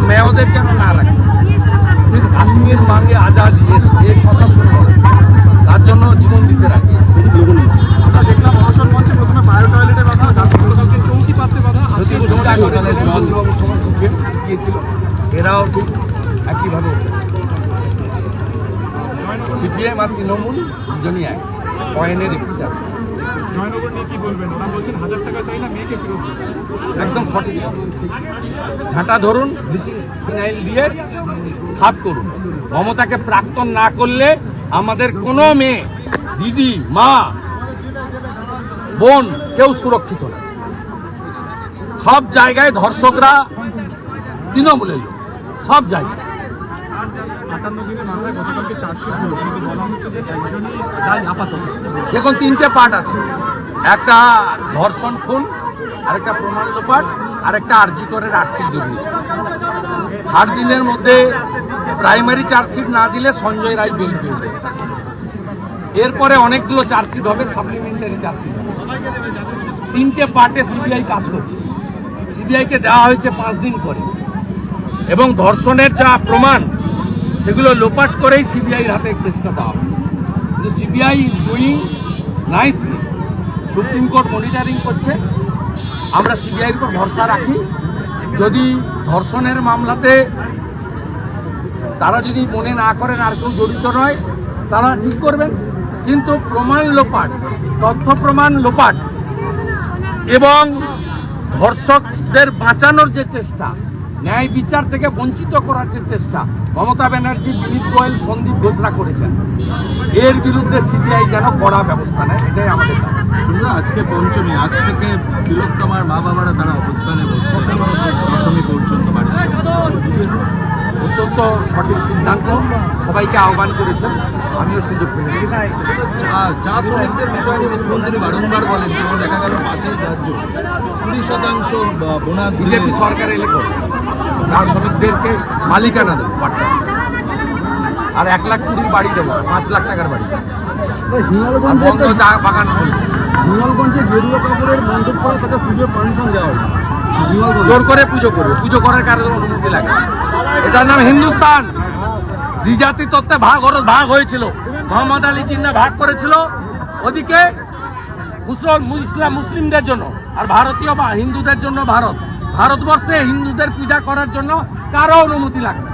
মেয়দের যেন না রাখে কাশ্মীর মাঙ্গে আজাদি এ- এর কথা শুনব তার জন্য জীবন দিতে রাখি আমরা দেখলাম অনশন মঞ্চে প্রথমে বায়ো টয়লেটে বাধা গতকালকে চৌকি পাত্রে বাধা গিয়েছিল। এরাও ঠিক একইভাবে। সিপিএম আর তৃণমূল দুজনই এক। পয়েন্টের একটি জয়নগর নিয়ে কি বলবেন? ওরা বলছেন হাজার টাকা চাই না মেয়েকে ফেরত একদম সঠিক। ঝাঁটা ধরুন ফিনাইল দিয়ে সাফ করুন। মমতাকে প্রাক্তন না করলে আমাদের কোনো মেয়ে দিদি মা বোন কেউ সুরক্ষিত না। সব জায়গায় ধর্ষকরা তৃণমূলের লোক। সব জায়গায়। আটান্ন দিনের মাথায় গতকালকে বলা হচ্ছে যে একজনই আপাতত। দেখুন, তিনটে পার্ট আছে। একটা ধর্ষণ খুন, আরেকটা প্রমাণ লোপাট, আরেকটা আর্জিকরের আর্থিক দুর্নীতি। ষাট দিনের মধ্যে প্রাইমারি চার্জশিট না দিলে সঞ্জয় রায় বেল পেয়ে। এরপরে অনেকগুলো চার্জশিট হবে সাপ্লিমেন্টারি চার্জশিট তিনটে পার্টে সিবিআই কাজ করছে। সিবিআইকে দেওয়া হয়েছে পাঁচ দিন করে এবং ধর্ষণের যা প্রমাণ সেগুলো লোপাট করেই সিবিআইর হাতে কেসটা দেওয়া হয়েছে CBI is doing nicely supreme court monitoring করছে। আমরা সিবিআইয়ের উপর ভরসা রাখি। যদি ধর্ষণের মামলাতে তারা যদি মনে না করেন আর কেউ জড়িত নয়, তারা ঠিক করবেন। কিন্তু প্রমাণ লোপাট, তথ্য প্রমাণ লোপাট এবং ধর্ষকদের বাঁচানোর যে চেষ্টা ন্যায় বিচার থেকে বঞ্চিত করার যে চেষ্টা মমতা ব্যানার্জি, বিনীত গোয়েল, সন্দীপ ঘোষণা করেছেন এর বিরুদ্ধে সিবিআই যেন কড়া ব্যবস্থা নেয়, এটাই আমাদের। আজকে পঞ্চমী, আজ থেকে তিলোত্তমার মা বাবারা তারা অবস্থানে বসছে সিদ্ধান্ত সবাইকে আহ্বান করেছেন। আমিও সুযোগ পেয়ে চা- চা শ্রমিকদের বিষয়ে মুখ্যমন্ত্রী বারংবার বলেন কিন্তু দেখা গেল পাশের রাজ্য। কুড়ি শতাংশ বা- বোনাস বিজেপি সরকার এলে চা শ্রমিকদেরকে মালিকানা দেবো পাট্টা আর এক লাখ কুড়ির বাড়ি দেবো পাঁচ লাখ টাকার বাড়ি। বন্ধ চা বাগান। হিমালগঞ্জে গেরুয়া কাপড়ের মণ্ডপ করা তাকে পুজোর পারমিশন দেওয়া হিমালগঞ্জ জোর করে পুজো করবে। পুজো করার কারণে অনুমতি লাগে। এটার নাম হিন্দুস্তান। দ্বিজাতি তত্ত্বে ভাগ ভাগ হয়েছিল। মোহাম্মদ আলী জিন্না ভাগ করেছিল। ওদিকে ইসলাম মুসলিমদের জন্য আর ভারতীয় বা হিন্দুদের জন্য ভারত। ভারতবর্ষে হিন্দুদের পূজা করার জন্য কারও অনুমতি লাগবে।